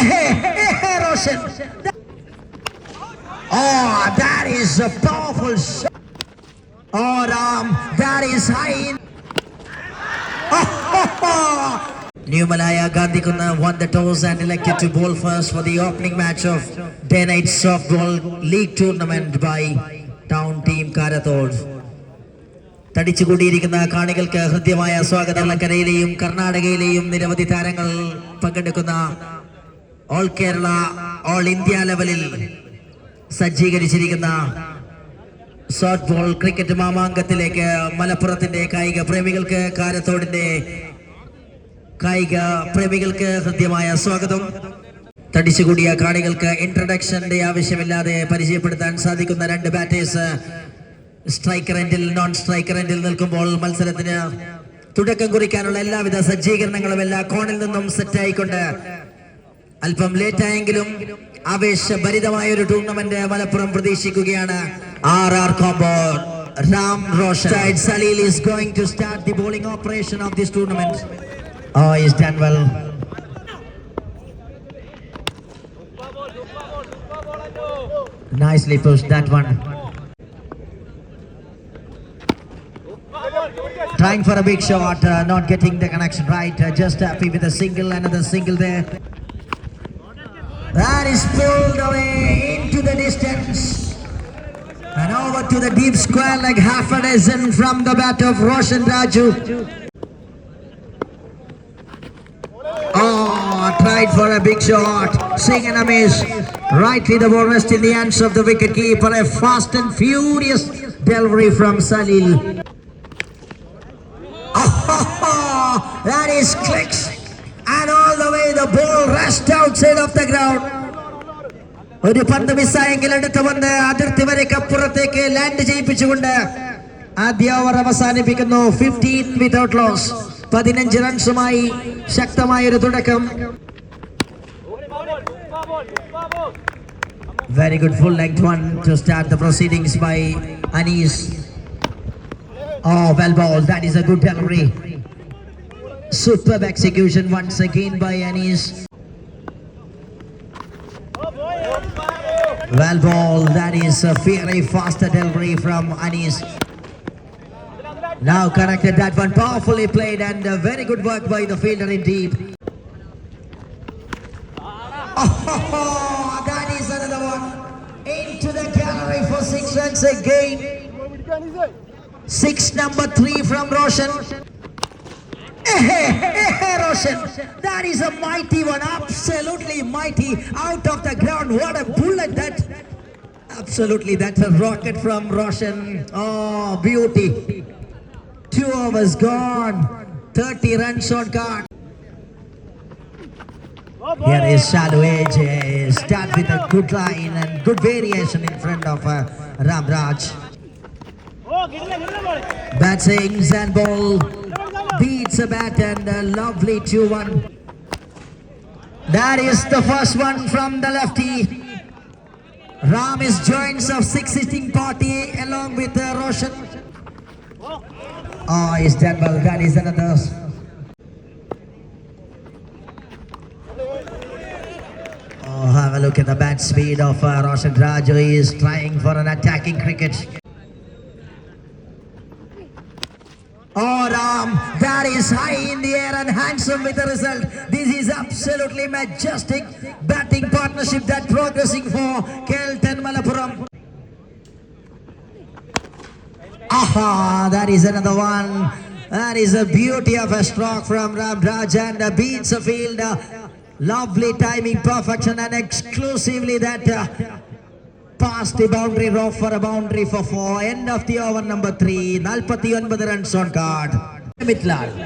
Roshan. Oh, that is a powerful shot. Oh, Ram, that is high. Numalaya Gandhikuna won the toss and elected to bowl first for the opening match of Day Night Softball League Tournament by Town Team Karathod. തടിച്ചുകൂടിയിരിക്കുന്ന കാണികൾക്ക് ഹൃദ്യമായ സ്വാഗതം കരയിലെയും കർണാടകയിലെയും നിരവധി താരങ്ങൾ പങ്കെടുക്കുന്ന all Kerala all India ലെവലിൽ സജ്ജീകരിച്ചിരിക്കുന്ന short ball cricket മാമാങ്കത്തിലേക്ക് മലപ്പുറത്തിന്റെ കായിക പ്രേമികൾക്ക് കാരത്തോടിന്റെ കായിക പ്രേമികൾക്ക് ഹൃദ്യമായ സ്വാഗതം. തടിച്ചുകൂടിയ കാണികൾക്ക് ഇൻട്രഡക്ഷന്റെ ആവശ്യമില്ലാതെ പരിചയപ്പെടുത്താൻ സാധിക്കുന്ന രണ്ട് ബാറ്റേഴ്സ് സ്ട്രൈക്കർ എൻഡിൽ നോൺ സ്ട്രൈക്കർ എൻഡിൽ നിൽക്കുമ്പോൾ മത്സരത്തിന് തുടക്കം കുറിക്കാനുള്ള എല്ലാവിധ സജ്ജീകരണങ്ങളും എല്ലാ കോണിൽ നിന്നും സെറ്റായിക്കൊണ്ട് അല്പം ലേറ്റ് ആയെങ്കിലും ആവേശഭരിതമായ ഒരു ടൂർണമെന്റ് മലപ്പുറം പ്രതീക്ഷിക്കുകയാണ് R R combo Ram Roshan Saleel is going to start the bowling operation of this tournament oh is done well Nicely pushed that one. Trying for a big shot, uh, not getting the connection right. Uh, just happy with a single, another single there. That is pulled away into the distance. And over to the deep square like half a dozen from the bat of Roshan Raju. Oh, tried for a big shot. Swing and a miss. Rightly the ball rests in the hands of the wicket keeper. A fast and furious delivery from Salil. Oh, that is clicks. And all the way the ball rushed outside of the ground. ഒരു പന്ത് മിസ്സായെങ്കിൽ അടുത്ത് വന്ന് അതിർത്തി വരയ്ക്കപ്പുറത്തേക്ക് land ചെയ്യിപ്പിച്ചുകൊണ്ട് ആദ്യ over അവസാനിപ്പിക്കുന്നു fifteen without loss പതിനഞ്ച് റൺസുമായി ശക്തമായ ഒരു തുടക്കം very good full length one two start the proceedings by Anees oh well ball that is a good delivery Superb execution once again by Anis. Well ball, that is a very fast delivery from Anis. Now connected that one, powerfully played and very good work by the fielder in deep. Oh, that is another one. Into the gallery for six runs again. Six number three from Roshan. Roshan, that is a mighty one, absolutely mighty, out of the ground. What a bullet that! Absolutely, that's a rocket from Roshan. Oh, beauty. Two overs gone, 30 runs on card. Here is Shadow eh, Start with a good line and good variation in front of uh, Ram Raj. Bat sings and ball beats a bat and a lovely 2-1. That is the first one from the lefty. Ram is joins of six sitting party along with uh, Roshan. Oh, he's done well. That is another. Oh, have a look at the bat speed of uh, Roshan Raju. He is trying for an attacking cricket. Oh, That is high in the air and handsome with the result. This is absolutely majestic batting partnership that progressing for Kelton Malapuram. Aha, that is another one. That is a beauty of a stroke from Ram and beats the field. Uh, lovely timing, perfection, and exclusively that uh, past the boundary row for a boundary for four. End of the over number three. 49 runs on card. Mitlal.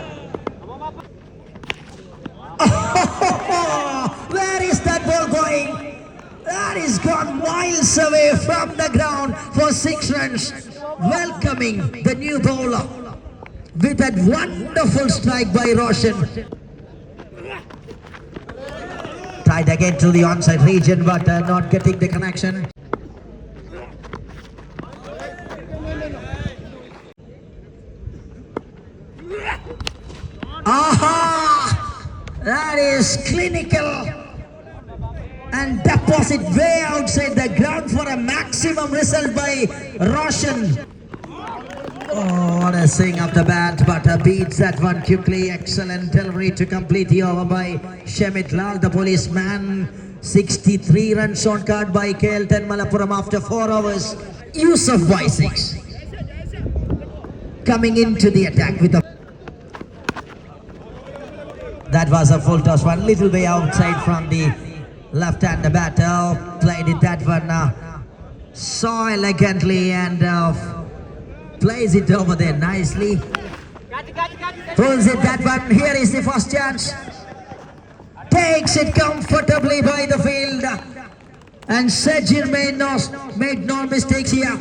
Where is that ball going? That is gone miles away from the ground for six runs. Welcoming the new bowler with that wonderful strike by Roshan. Tried again to the onside region, but uh, not getting the connection. Aha! That is clinical. and deposit way outside the ground for a maximum result by Roshan. Oh, what a swing of the bat, but uh, beats that one quickly. Excellent delivery to complete the over by Shemit Lal, the policeman. 63 runs on card by KL10 Malappuram after 4 overs. Yusuf by 6. Coming into the attack with a that was a full toss one, little way outside from the left-hand batter. Played it that one uh, so elegantly and uh, plays it over there nicely. Pulls it that one. Here is the first chance. Takes it comfortably by the field. And Sajir made no, made no mistakes here.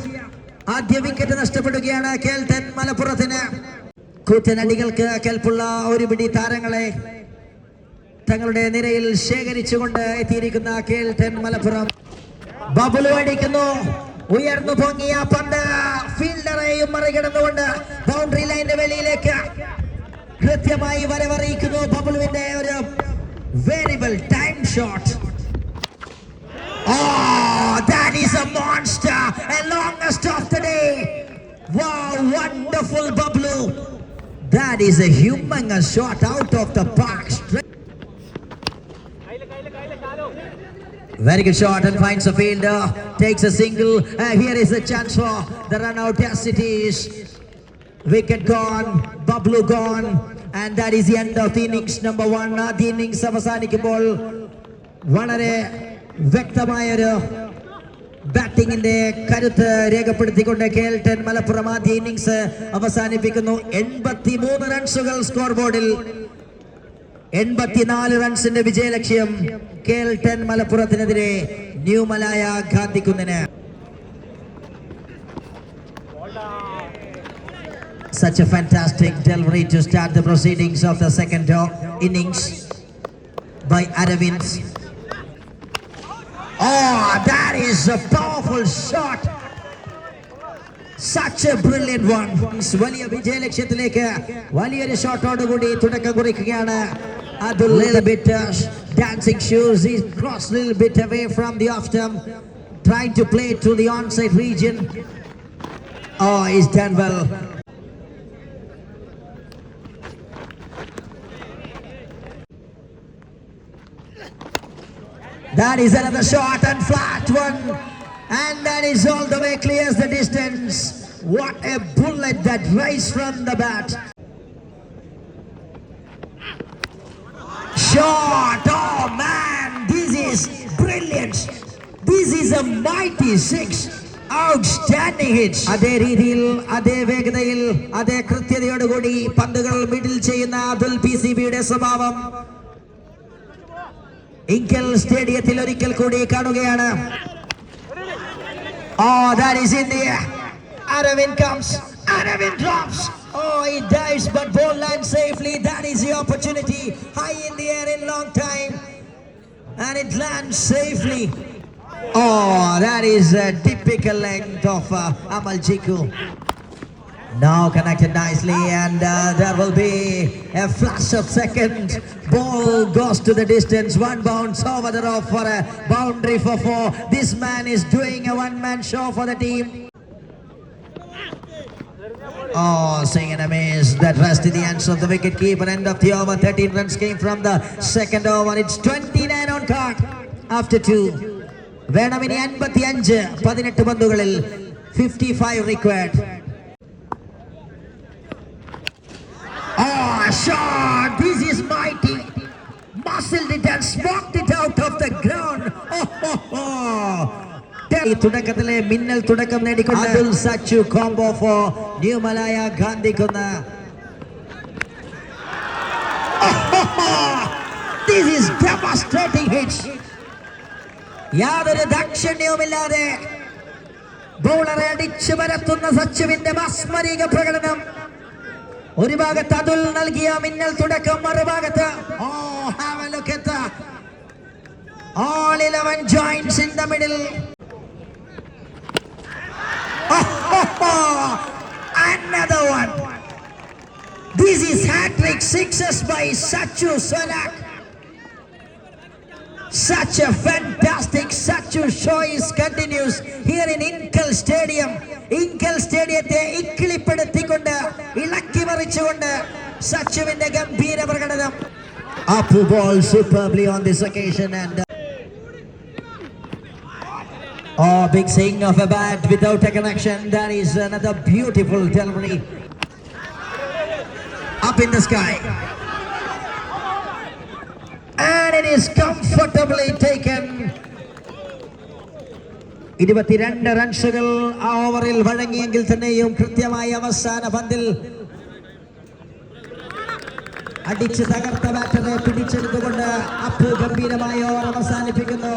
ആദ്യ wicket നഷ്ടപ്പെടുകയാണ് കേൾട്ടൻ മലപ്പുറത്തിന് കൂറ്റനടികൾക്ക് കേൾപ്പുള്ള ഒരു പിടി താരങ്ങളെ തങ്ങളുടെ നിരയിൽ ശേഖരിച്ചുകൊണ്ട് എത്തിയിരിക്കുന്ന കേൾട്ടൻ മലപ്പുറം ബബുലു അടിക്കുന്നു ഉയർന്നു പൊങ്ങിയ പന്ത് ഫീൽഡറെയും മറികടന്നുകൊണ്ട് ബൗണ്ടറി ലൈനിന്റെ വെളിയിലേക്ക് കൃത്യമായി വരവറിയിക്കുന്നു ബബുലുവിന്റെ ഒരു variable time shot Oh, that is a monster! A longest! Wow, wonderful Bablu! That is a shot out of the. Very good shot and finds a fielder. Takes a single. Uh, here is a chance for the run out. Yes, it is. Wicket gone. Bablu gone. And that is the end of the innings number one. The innings അവസാനിക്കുമ്പോൾ വളരെ വ്യക്തമായൊരു ബാറ്റിംഗിന്റെ കരുത്ത് രേഖപ്പെടുത്തിക്കൊണ്ട് കേൾട്ടൻ മലപ്പുറം ആദ്യ innings അവസാനിപ്പിക്കുന്നു എൺപത്തി മൂന്ന് റൺസുകൾ score ബോർഡിൽ എൺപത്തിനാല് റൺസിന്റെ വിജയലക്ഷ്യം കേൾട്ടൻ മലപ്പുറത്തിനെതിരെ ന്യൂമലായ ഗാന്ധിക്കുന്നിന് Such a fantastic delivery to start the proceedings of the second uh, innings by Aravind. Oh, that is a powerful shot. Such a brilliant one. വലിയ വിജയലക്ഷ്യത്തിലേക്ക് വലിയൊരു ഷോട്ടോടുകൂടി തുടക്കം കുറിക്കുകയാണ് Atul little bit uh, dancing shoes. He crossed a little bit away from the off stump, trying to play to the onside region. Oh, he's done well. That is another short and flat one. And that is all the way clears the distance. What a bullet that raised from the bat. a mighty six. Outstanding hits. അതേ രീതിയിൽ അതേ വേഗതയിൽ അതേ കൃത്യതയോടുകൂടി പന്തുകൾ middle ചെയ്യുന്ന Atul P C ബിയുടെ സ്വഭാവം ഇങ്കൽ സ്റ്റേഡിയത്തിൽ ഒരിക്കൽ കൂടി കാണുകയാണ് Oh, that is in the air. Aravind comes. Aravind drops. Oh, he dives, but ball lands safely. That is the opportunity. High in the air in long time. And it lands safely. Oh, that is a typical length of uh, Amal. Now connected nicely, and uh, there will be a flash of second. Ball goes to the distance. One bounce over the rope for a boundary for four. This man is doing a one-man show for the team. Oh, singing a miss. That to the hands of the wicket keeper. End of the over. 13 runs came from the second over. It's 29 on card after two. വേണം ഇനി അൻപത്തി അഞ്ച് പതിനെട്ട് പന്തുകളിൽ fifty five required Oh, shot! This is mighty. Muscled it and smoked it out of the ground. Oh, oh, oh. ഈ തുടക്കത്തിലെ മിന്നൽ തുടക്കം നേടിക്കൊണ്ട് Athul Sachu combo for new Malaya Gandhikkunnu This is devastating hits. യാതൊരു ദാക്ഷിണ്യവുമില്ലാതെ ബൗളറെ അടിച്ചു പരത്തുന്ന സച്ചുവിന്റെ മാസ്മരിക പ്രകടനം ഒരു ഭാഗത്ത് അതുൽ നൽകിയ മിന്നൽ തുടക്കം മറുഭാഗത്ത് ഓ have A look at all 11 joints in the middle another one this is hat trick sixes by Sachu Sonak Such a fantastic, such a show is continues here in Inkel Stadium. INKEL സ്റ്റേഡിയത്തെ ഇക്കിളിപ്പെടുത്തിക്കൊണ്ട് ഇളക്കി മറിച്ചുകൊണ്ട് സച്ചുവിന്റെ ഗംഭീര പ്രകടനം Apu ball superbly on this occasion and Oh, big swing of a bat without a connection. That is another beautiful delivery. Up in the sky. And it is comfortably taken. ഇരുപത്തിരണ്ട് റൺസുകൾ ആ ഓവറിൽ വഴങ്ങിയെങ്കിൽ തന്നെയും കൃത്യമായ അവസാന പന്തിൽ അടിച്ച് തകർത്ത ബാറ്ററെ പിടിച്ചെടുത്തുകൊണ്ട് അപ്പ് ഗംഭീരമായ ഓവർ അവസാനിപ്പിക്കുന്നു.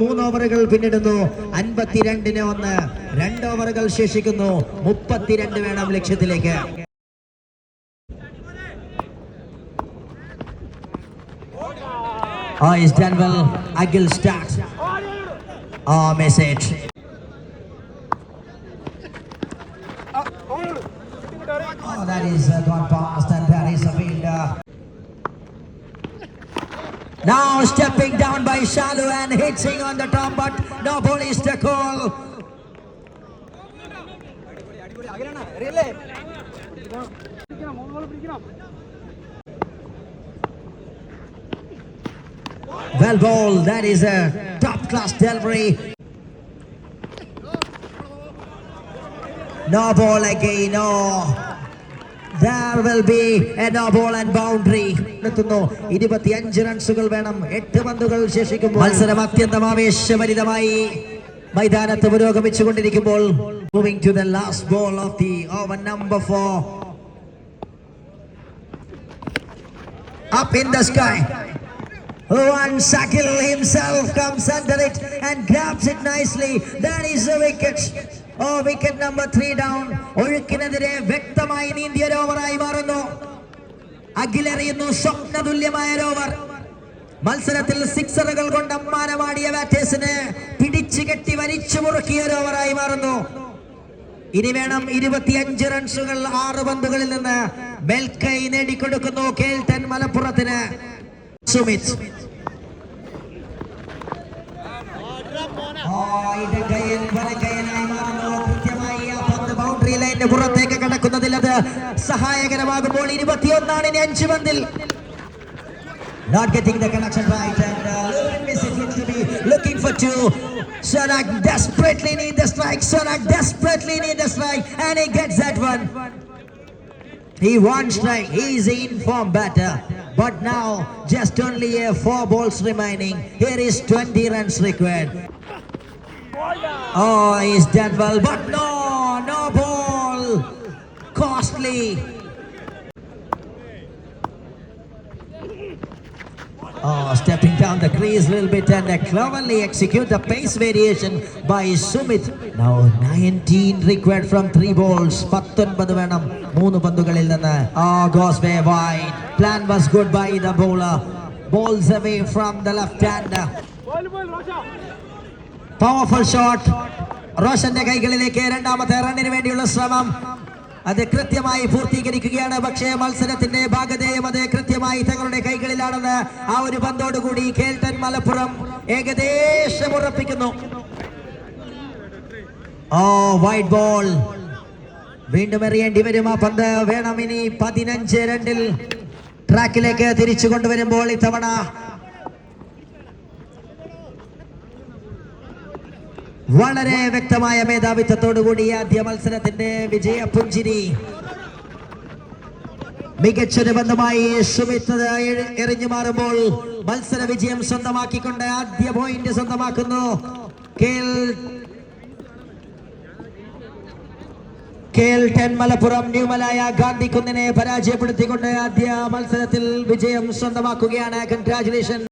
മൂന്ന് ഓവറുകൾ പിന്നിടുന്നു. അൻപത്തിരണ്ടിന് ഒന്ന്. രണ്ട് ഓവറുകൾ ശേഷിക്കുന്നു. മുപ്പത്തിരണ്ട് വേണം ലക്ഷ്യത്തിലേക്ക്. Oh, is done well. Oh, message. Oh, that is uh, gone past, and that is a fielder. Now stepping down by Shalu and hitting on the top, but no is the call. Well ball, that is a top class delivery. No ball again, no. There will be a no ball and boundary. എത്തുന്നു ഇരുപത്തിയഞ്ച് റൺസുകൾ വേണം എട്ട് പന്തുകൾ ശേഷിക്കുമ്പോൾ മത്സരം അത്യന്തം ആവേശഭരിതമായി മൈതാനത്ത് പുരോഗമിച്ചുകൊണ്ടിരിക്കുമ്പോൾ moving to the last ball of the over number four up in the sky. One Sakil himself comes under it and grabs it nicely. That is the wicket. Oh, wicket number three down. ഒഴുക്കിനെതിരെ വ്യക്തമായി നീന്തിയ ഓവറായി മാറുന്നു അഖിലറിയുന്നു സ്വപ്നതുല്യമായ over മത്സരത്തിൽ സിക്സറുകൾ കൊണ്ട് അമ്മാനമാടിയ ബാറ്റേഴ്സിന് പിടിച്ചു കെട്ടി വലിച്ചു മുറുക്കിയ ഓവറായി മാറുന്നു ഇനി വേണം ഇരുപത്തിയഞ്ച് റൺസുകൾ ആറ് പന്തുകളിൽ നിന്ന് ബെൽക്കൈ നേടിക്കൊടുക്കുന്നു കേൾട്ടൻ മലപ്പുറത്തിന് സുമിത് ആ, ഇടക്കൈയൻ വലക്കൈയനായി മാറുന്നു. കൃത്യമായി ആ പന്ത് ബൗണ്ടറി ലൈനിന്റെ പുറത്തേക്ക് കടക്കുന്നതിൽ അത് സഹായകരമാകുമ്പോൾ ഇരുപത്തിയൊന്നാണ് ഇനി അഞ്ച് പന്തിൽ Not getting the connection right and uh, Lewin Messi looks to be looking for two. Sarak desperately need the strike. Sarak desperately need the strike and he gets that one. He won strike. He is in form batter. But now just only a four balls remaining. Here is 20 runs required. Oh, he's done well, but no, no ball. Costly. Oh, stepping down the crease a little bit and uh, cleverly execute the pace variation by Sumit. Now 19 required from three balls. 19 വേണം മൂന്ന് പന്തുകളിൽ നിന്ന് ആ goes way. Plan was good by the bowler bowls away from the left hand powerful shot റോഷന്റെ കൈകളിലേക്ക് രണ്ടാമത്തെ റണ്ണിന് വേണ്ടിയുള്ള ശ്രമം. അത് കൃത്യമായി പൂർത്തീകരിക്കുകയാണ്. പക്ഷേ മത്സരത്തിന്റെ ഭാഗതേയം അത് കൃത്യമായി തങ്ങളുടെ കൈകളിലാണെന്ന് ആ ഒരു പന്തോടുകൂടി കേൾട്ടൻ മലപ്പുറം ഏകദേശം ഉറപ്പിക്കുന്നു. ഓ വൈറ്റ് ബോൾ വീണ്ടും എറിയേണ്ടി വരും ആ പന്ത്. വേണം ഇനി പതിനഞ്ച് രണ്ടിൽ. ട്രാക്കിലേക്ക് തിരിച്ചു കൊണ്ടുവരുമ്പോൾ ഇത്തവണ വളരെ വ്യക്തമായ മേധാവിത്വത്തോടുകൂടി ആദ്യ മത്സരത്തിന്റെ വിജയ പുഞ്ചിരി. മികച്ചൊരു ബന്ധമായി സുമിത് എറിഞ്ഞു മാറുമ്പോൾ മത്സര വിജയം സ്വന്തമാക്കിക്കൊണ്ട് ആദ്യ പോയിന്റ് സ്വന്തമാക്കുന്നു. കേൽ കേൽ ടെൻ മലപ്പുറം ന്യൂമലായ ഗാന്ധി കുന്നിനെ പരാജയപ്പെടുത്തിക്കൊണ്ട് ആദ്യ മത്സരത്തിൽ വിജയം സ്വന്തമാക്കുകയാണ്. കൺഗ്രാചുലേഷൻ